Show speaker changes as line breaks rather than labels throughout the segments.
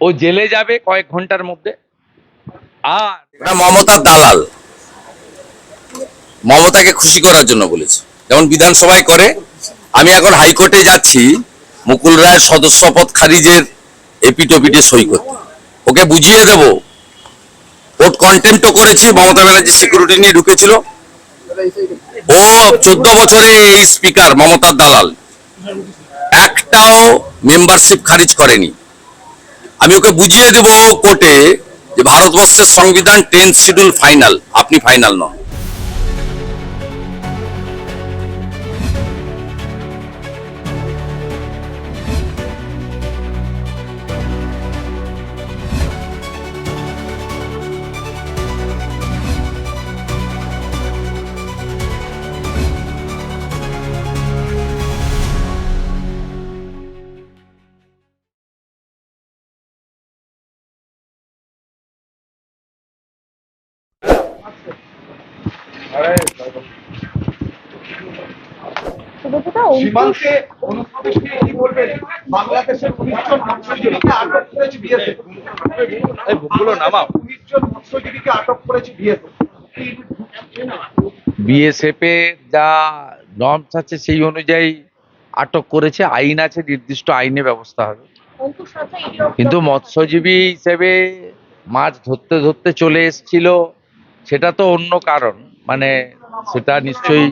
ও জেলে যাবে কয়েক ঘণ্টার মধ্যে। আর
মমতার দালাল। মমতাকে খুশি করার জন্য বলেছে। যেমন বিধানসভায় করে, আমি এখন হাইকোর্টে যাচ্ছি, মুকুল রায়ের সদস্য পদ খারিজের এপিটোপিটে সই করতে। ওকে বুঝিয়ে দেব। কোর্ট কন্টেম্পটও করেছি, মমতা ব্যানার্জি সিকিউরিটি নিয়ে ঢুকেছিল। ও চোদ্দ বছরে এই স্পিকার মমতার দালাল। একটাও মেম্বারশিপ খারিজ করেনি। আমি ওকে বুঝিয়ে দেব কোর্টে যে ভারতবর্ষের সংবিধান টেন্থ শিডিউল ফাইনাল। আপনি ফাইনাল নন।
সীমান্তে অনুপ্রবেশ নিয়ে কি বলবেন? বাংলাদেশের মৎস্যজীবীকে আটক করেছে বিএসএফ।
নামাও
মৎস্যজীবীকে আটক করেছে বিএসএফ।
যা নর্মস আছে সেই অনুযায়ী আটক করেছে। আইন আছে নির্দিষ্ট আইনে ব্যবস্থা হবে। কিন্তু মৎস্যজীবী হিসেবে মাছ ধরতে ধরতে চলে এসছিল। সেটা তো অন্য কারণ। মানে সেটা নিশ্চয়ই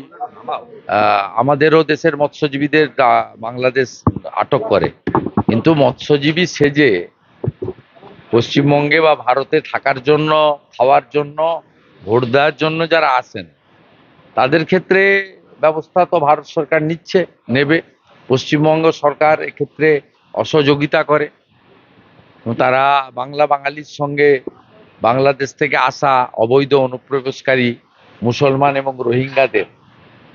আমাদেরও দেশের মৎস্যজীবীদের বাংলাদেশ আটক করে। কিন্তু মৎস্যজীবী সেজে পশ্চিমবঙ্গে বা ভারতে থাকার জন্য, খাওয়ার জন্য, ভোট দেওয়ার জন্য যারা আসেন, তাদের ক্ষেত্রে ব্যবস্থা তো ভারত সরকার নিচ্ছে, নেবে। পশ্চিমবঙ্গ সরকার এক্ষেত্রে অসহযোগিতা করে। তারা বাংলা বাঙালির সঙ্গে বাংলাদেশ থেকে আসা অবৈধ অনুপ্রবেশকারী মুসলমান এবং রোহিঙ্গাদের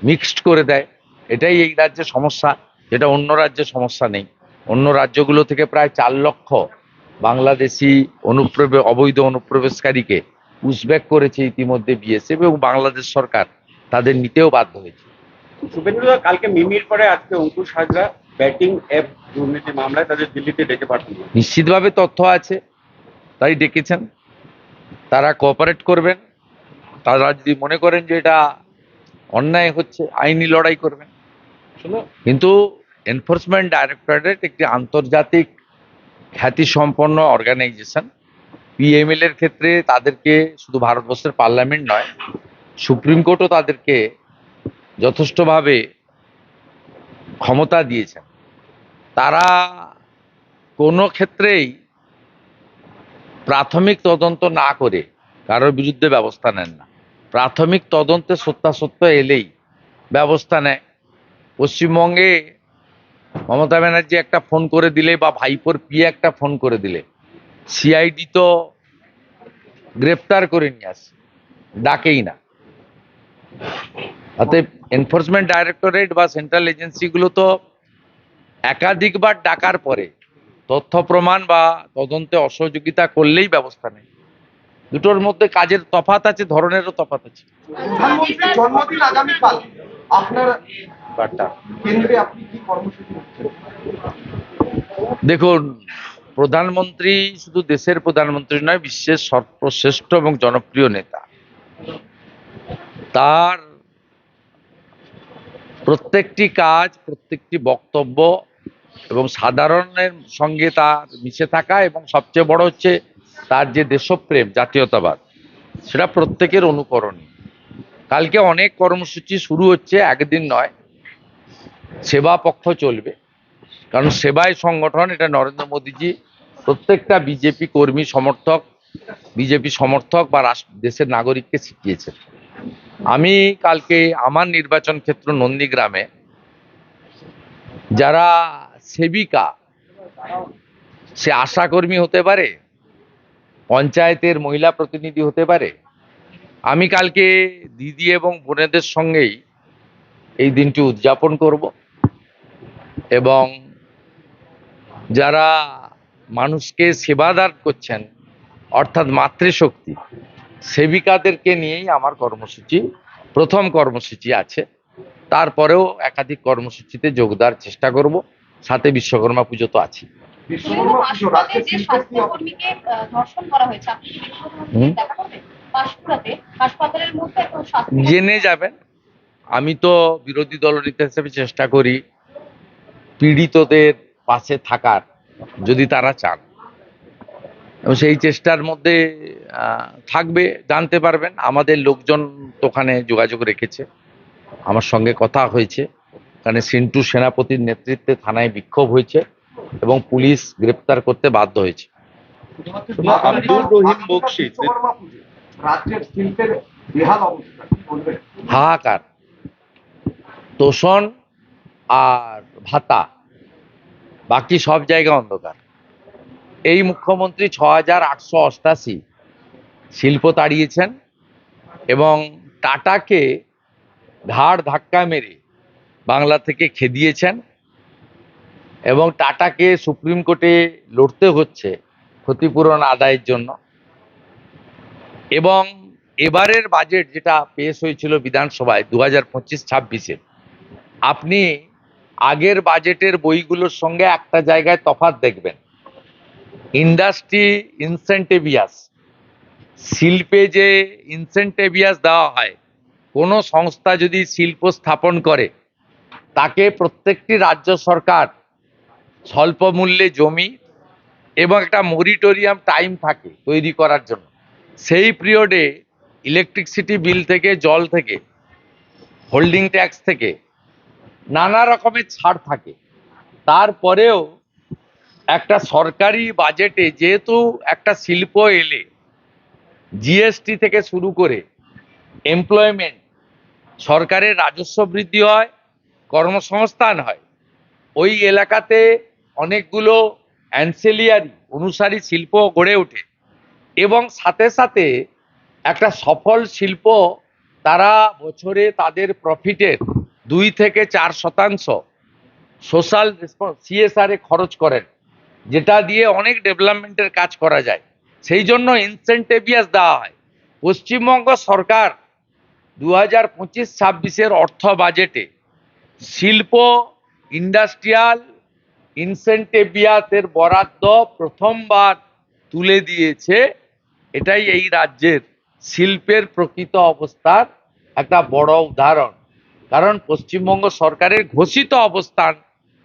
মিক্সড করে দেয়। এটাই এই রাজ্যে সমস্যা। যেটা অন্য রাজ্যে সমস্যা নেই। অন্য রাজ্যগুলো থেকে প্রায় চার লক্ষ বাংলাদেশি অনুপ্রবে অবৈধ অনুপ্রবেশকারীকে পুশব্যাক করেছে ইতিমধ্যে বিএসএফ এবং বাংলাদেশ সরকার তাদের নিতেও বাধ্য হয়েছে।
শুভেন্দুদা কালকে মিমির পরে আজকে অঙ্কুশ হাজরা ব্যাটিং অ্যাপ দুর্নীতি মামলায় তাদের দিল্লিতে ডেকে পাঠানো
নিশ্চিতভাবে তথ্য আছে। তাই ডেকেছেন। তারা কোঅপারেট করবেন। তারা যদি মনে করেন যে এটা অন্যায় হচ্ছে আইনি লড়াই করবেন কিন্তু এনফোর্সমেন্ট ডাইরেক্টরেট একটি আন্তর্জাতিক খ্যাতিসম্পন্ন অর্গানাইজেশন পিএমএল এর ক্ষেত্রে তাদেরকে শুধু ভারতবর্ষের পার্লামেন্ট নয় সুপ্রিম কোর্টও তাদেরকে যথেষ্টভাবে ক্ষমতা দিয়েছেন। তারা কোনো ক্ষেত্রেই প্রাথমিক তদন্ত না করে কারোর বিরুদ্ধে ব্যবস্থা নেন না। প্রাথমিক তদন্তে সত্যাসত্য এলেই ব্যবস্থা নেয়। পশ্চিমবঙ্গে মমতা ব্যানার্জি একটা ফোন করে দিলে বা ভাইপোর পিয়ে একটা ফোন করে দিলে, সিআইডি তো গ্রেপ্তার করে নিয়ে আসে, ডাকেই না। অতএব এনফোর্সমেন্ট ডাইরেক্টরেট বা সেন্ট্রাল এজেন্সিগুলো তো একাধিকবার ডাকার পরে তথ্য প্রমাণ বা তদন্তে অসহযোগিতা করলেই ব্যবস্থা নেই দুটোর মধ্যে কাজের তফাত আছে ধরনেরও তফাত আছে।
জন্মদিন আগামীকাল আপনার কেন্দ্রে আপনি কি কর্মসূচি
দেখুন প্রধানমন্ত্রী শুধু দেশের প্রধানমন্ত্রী নয় বিশ্বের সর্বশ্রেষ্ঠ এবং জনপ্রিয় নেতা। তার প্রত্যেকটি কাজ প্রত্যেকটি বক্তব্য এবং সাধারণের সঙ্গে তার মিশে থাকা এবং সবচেয়ে বড় হচ্ছে তার যে দেশপ্রেম, জাতীয়তাবাদ, সেটা প্রত্যেকের অনুকরণীয়। কালকে অনেক কর্মসূচি শুরু হচ্ছে, একদিন নয়, সেবা পক্ষ চলবে। কারণ সেবায় সংগঠন, এটা নরেন্দ্র মোদীজি, প্রত্যেকটা বিজেপি কর্মী সমর্থক, বিজেপি সমর্থক বা দেশের নাগরিককে শিখিয়েছেন আমি কালকে আমার নির্বাচন ক্ষেত্র নন্দীগ্রামে, যারা সেবিকা, সে আশাকর্মী হতে পারে? পঞ্চায়েতের মহিলা প্রতিনিধি হতে পারে। আমি কালকে দিদি এবং বোনেদের সঙ্গেই এই দিনটি উদযাপন করব এবং যারা মানুষকে সেবাদান করছেন, অর্থাৎ মাতৃশক্তি, সেবিকাদেরকে নিয়েই আমার কর্মসূচি, প্রথম কর্মসূচি আছে। তারপরেও একাধিক কর্মসূচিতে যোগ দেওয়ার চেষ্টা করব। সাথে বিশ্বকর্মা পুজো তো আছে
বিশ্বকর্মা পুজো
যে
শিল্পের কি অবস্থা?
স্বাস্থ্যকর্মীকে ধর্ষণ করা হয়েছে আপনি কি মুখ্যমন্ত্রী
হুম।
দেখা করবেন পাঁশকুড়াতে হাসপাতালের মধ্যে একটা
জেনে যাবেন। আমি তো বিরোধী দলনেতা হিসেবে চেষ্টা করি পীড়িতদের পাশে থাকার যদি তারা চান। এবং সেই চেষ্টার মধ্যে থাকবে জানতে পারবেন। আমাদের লোকজন তো ওখানে যোগাযোগ রেখেছে। আমার সঙ্গে কথা হয়েছে। ওখানে সিন্টু সেনাপতির নেতৃত্বে থানায় বিক্ষোভ হয়েছে। এবং পুলিশ গ্রেপ্তার করতে বাধ্য হয়েছে।
আব্দুর রহিম বকশি
রাজ্যের শিল্পের বেহাল অবস্থা
হাহাকার তোষণ আর ভাতা বাকি সব জায়গা অন্ধকার। এই মুখ্যমন্ত্রী ছ হাজার আটশো অষ্টাশি শিল্প তাড়িয়েছেন এবং টাটাকে ঘাড় ধাক্কা মেরে বাংলা থেকে খেদিয়েছেন। এবং টাটাকে সুপ্রিম কোর্টে লড়তে হচ্ছে ক্ষতিপূরণ আদায়ের জন্য। এবং এবারের বাজেট যেটা পেশ হয়েছিল বিধানসভায় দু হাজার পঁচিশ ছাব্বিশে, আপনি আগের বাজেটের বইগুলোর সঙ্গে একটা জায়গায় তফাৎ দেখবেন। ইন্ডাস্ট্রি ইনসেন্টেভিয়াস শিল্পে যে ইনসেন্টেভিয়াস দেওয়া হয়, কোনো সংস্থা যদি শিল্প স্থাপন করে, তাকে প্রত্যেকটি রাজ্য সরকার স্বল্প মূল্যে জমি এবং একটা মরিটোরিয়াম টাইম থাকে তৈরি করার জন্য। সেই পিরিয়ডে ইলেকট্রিসিটি বিল থেকে, জল থেকে হোল্ডিং ট্যাক্স থেকে নানা রকমের ছাড় থাকে। তারপরেও একটা সরকারি বাজেটে যেহেতু একটা শিল্প এলে জিএসটি থেকে শুরু করে এমপ্লয়মেন্ট সরকারের রাজস্ব বৃদ্ধি হয়, কর্মসংস্থান হয়, ওই এলাকাতে অনেকগুলো অ্যান্সেলিয়ারি অনুসারী শিল্প গড়ে ওঠে এবং সাথে সাথে একটা সফল শিল্প তারা বছরে তাদের প্রফিটের দুই থেকে চার শতাংশ সোশ্যাল সিএসআর এ খরচ করেন, যেটা দিয়ে অনেক ডেভেলপমেন্টের কাজ করা যায়। সেই জন্য ইনসেন্টেভিয়াস দেওয়া হয়। পশ্চিমবঙ্গ সরকার দু হাজার পঁচিশ ছাব্বিশের অর্থ বাজেটে শিল্প ইন্ডাস্ট্রিয়াল ইনসেন্টেভিয়াসের বরাদ্দ প্রথমবার তুলে দিয়েছে। এটাই এই রাজ্যের শিল্পের প্রকৃত অবস্থার একটা বড় উদাহরণ। কারণ পশ্চিমবঙ্গ সরকারের ঘোষিত অবস্থান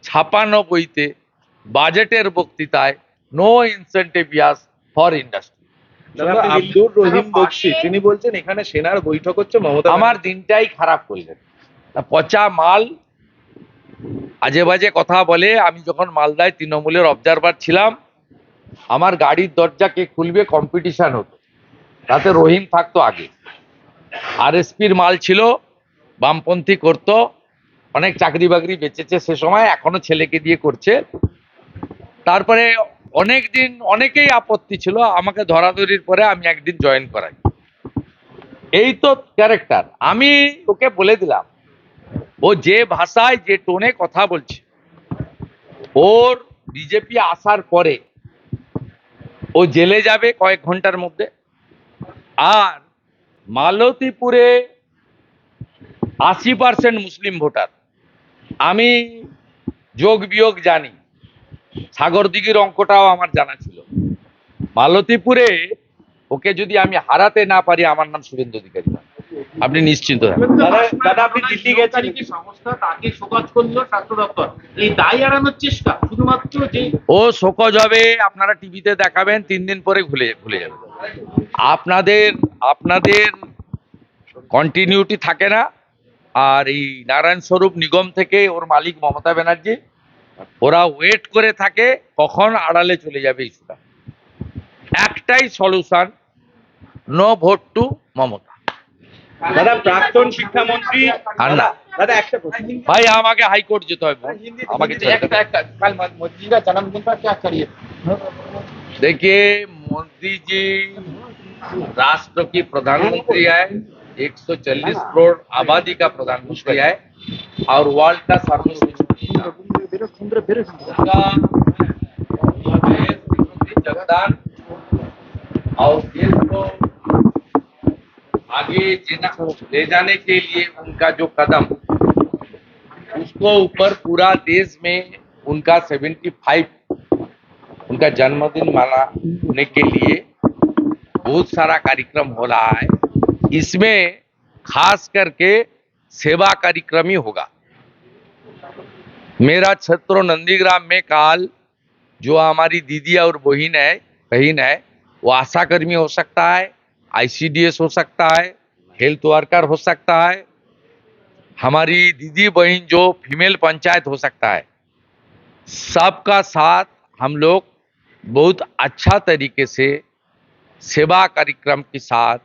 ছাপানো বইতে বাজেটের বক্তৃতায় no incentives for
industry Abdur Rahim Bakshi তিনি বলছেন এখানে সেনার বৈঠক হচ্ছে মমতা
আমার দিনটাই খারাপ করলেন। তা পচা মাল আজে বাজে কথা বলে আমি যখন মালদায় তৃণমূলের অবজারভার ছিলাম, আমার গাড়ির দরজা কে খুলবে কম্পিটিশন হতো। তাতে রহিম থাকতো আগে। আরএসপির মাল ছিল, বামপন্থী করতো, অনেক চাকরি বাকরি বেঁচেছে সে সময়, এখনও ছেলেকে দিয়ে করছে। তারপরে অনেক দিন অনেকেই আপত্তি ছিল, আমাকে ধরাধরির পরে আমি একদিন জয়েন করাই। এই তো ক্যারেক্টার আমি ওকে বলে দিলাম ও যে ভাষায়, যে টোনে কথা বলছে, ওর বিজেপি আসার পরে, ও জেলে যাবে কয়েক ঘণ্টার মধ্যে। আর মালতীপুরে আশি পার্সেন্ট মুসলিম ভোটার। আমি যোগ বিয়োগ জানি। সাগরদিঘির অঙ্কটাও আমার জানা ছিল। মালতীপুরে ওকে যদি আমি হারাতে না পারি, আমার নাম শুভেন্দু অধিকারী। আপনি নিশ্চিন্ত থাকুন।
দাদা আপনি দিল্লি গেছেন।
তারিখে সংস্থা তাকে শোকজ করল স্বাস্থ্য দপ্তর। এই দায় এড়ানোর চেষ্টা শুধুমাত্র যে
ও শোকজ হবে আপনারা টিভিতে দেখাবেন তিন দিন পরে ভুলে ভুলে যাবেন আপনাদের আপনাদের কন্টিনিউটি থাকে না। আর এই নারায়ণ স্বরূপ নিগম থেকে ওর মালিক মমতা ব্যানার্জি ওরা ওয়েট করে থাকে কখন আড়ালে চলে যাবে ইস্যুটা একটাই solution no vote to Mamata.
দাদা প্রাক্তন শিক্ষামন্ত্রী
আর না
দাদা একটা প্রশ্ন
ভাই আমাকে হাইকোর্ট যেতে হয় বোন। আমাকে ছেড়ে দেন।
कल मोदी का जन्मदिन पर क्या करिए
देखिए मोदी जी राष्ट्र की प्रधानमंत्री है 140 करोड़ आबादी का प्रधानमंत्री है और वर्ल्ड का सर्वश्रेष्ठ नेता। उनका देश के प्रति योगदान और देश को आगे ले जाने के लिए उनका जो कदम, उसको ऊपर पूरा देश में उनका 75 उनका जन्मदिन मनाने के लिए बहुत सारा कार्यक्रम हो रहा है। इसमें खास करके सेवा कार्यक्रम ही होगा। मेरा क्षेत्र नंदीग्राम में काल जो हमारी दीदी और बहन है बहन है, वो आशा कर्मी हो सकता है आईसीडीएस हो सकता है हेल्थ वर्कर हो सकता है, हमारी दीदी बहन जो फीमेल पंचायत हो सकता है, सबका साथ हम लोग बहुत अच्छा तरीके से सेवा कार्यक्रम के साथ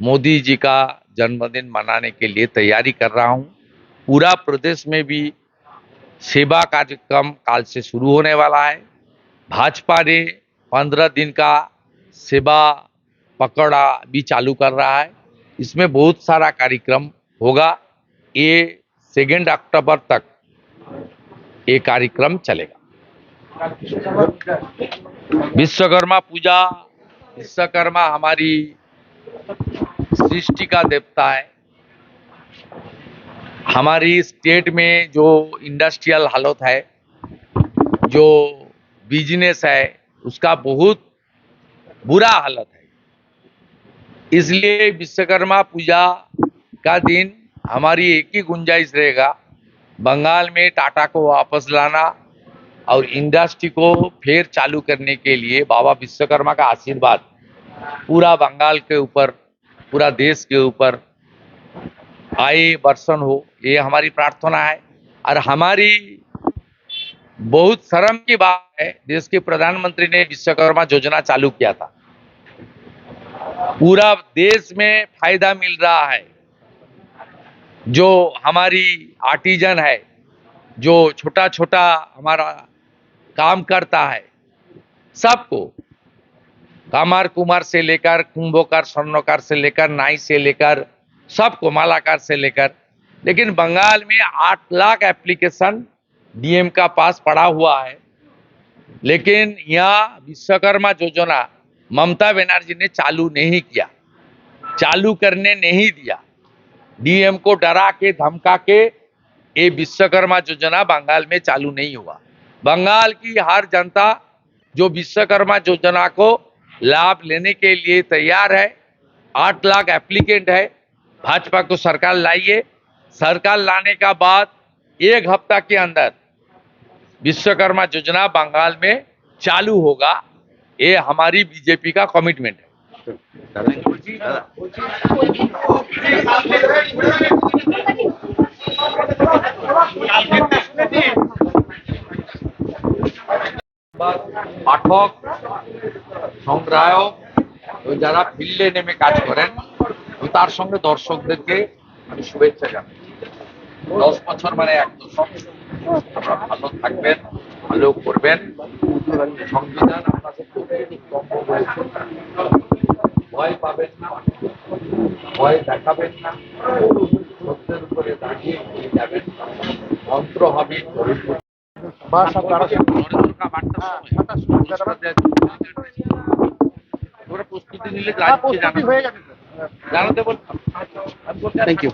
मोदी जी का जन्मदिन मनाने के लिए तैयारी कर रहा हूँ। पूरा प्रदेश में भी सेवा कार्यक्रम काल से शुरू होने वाला है। भाजपा ने पंद्रह दिन का सेवा पकड़ा भी चालू कर रहा है। इसमें बहुत सारा कार्यक्रम होगा। ये सेकेंड अक्टूबर तक ये कार्यक्रम चलेगा। विश्वकर्मा पूजा, विश्वकर्मा हमारी सृष्टि का देवता है। हमारी स्टेट में जो इंडस्ट्रियल हालत है, जो बिज़नेस है, उसका बहुत बुरा हालत है। इसलिए विश्वकर्मा पूजा का दिन हमारी एक ही गुंजाइश रहेगा, बंगाल में टाटा को वापस लाना और इंडस्ट्री को फिर चालू करने के लिए बाबा विश्वकर्मा का आशीर्वाद पूरा बंगाल के ऊपर, पूरा देश के ऊपर आए, बर्सन हो, ये हमारी प्रार्थना है। और हमारी बहुत शर्म की बात है, देश के प्रधानमंत्री ने विश्वकर्मा योजना चालू किया था। पूरा देश में फ़ायदा मिल रहा है। जो हमारी आर्टिजन है, जो छोटा छोटा हमारा काम करता है, सबको कामार कुमार से लेकर, कुंभकार, स्वर्णकार से लेकर, नाई से लेकर, सबको मालाकार से लेकर, लेकिन बंगाल में आठ लाख एप्लीकेशन डीएम का पास पड़ा हुआ है। लेकिन यहाँ विश्वकर्मा योजना ममता बनर्जी ने चालू नहीं किया। चालू करने नहीं दिया। डीएम को डरा के, धमका के ये विश्वकर्मा योजना बंगाल में चालू नहीं हुआ। बंगाल की हर जनता जो विश्वकर्मा योजना को लाभ लेने के लिए तैयार है, आठ लाख एप्लीकेंट है, भाजपा को सरकार लाइए। सरकार लाने का बाद एक हफ़्ता के अंदर विश्वकर्मा योजना बंगाल में चालू होगा। ये हमारी बीजेपी का कमिटमेंट है পাঠক সংগ্রাহক ও যারা ফিল্ডে নেমে কাজ করেন ও তার সঙ্গে দর্শকদেরকে আমি শুভেচ্ছা জানাই দশ বছর মানে এক দশক আপনারা ভালো থাকবেন ভালো করবেন সংবিধান রয়েছে ভয় পাবেন না ভয় দেখাবেন না সত্যের উপরে দাঁড়িয়ে যাবেন মন্ত্র হবে প্রস্তুতি নিলে জানাতে বলতাম থ্যাংক ইউ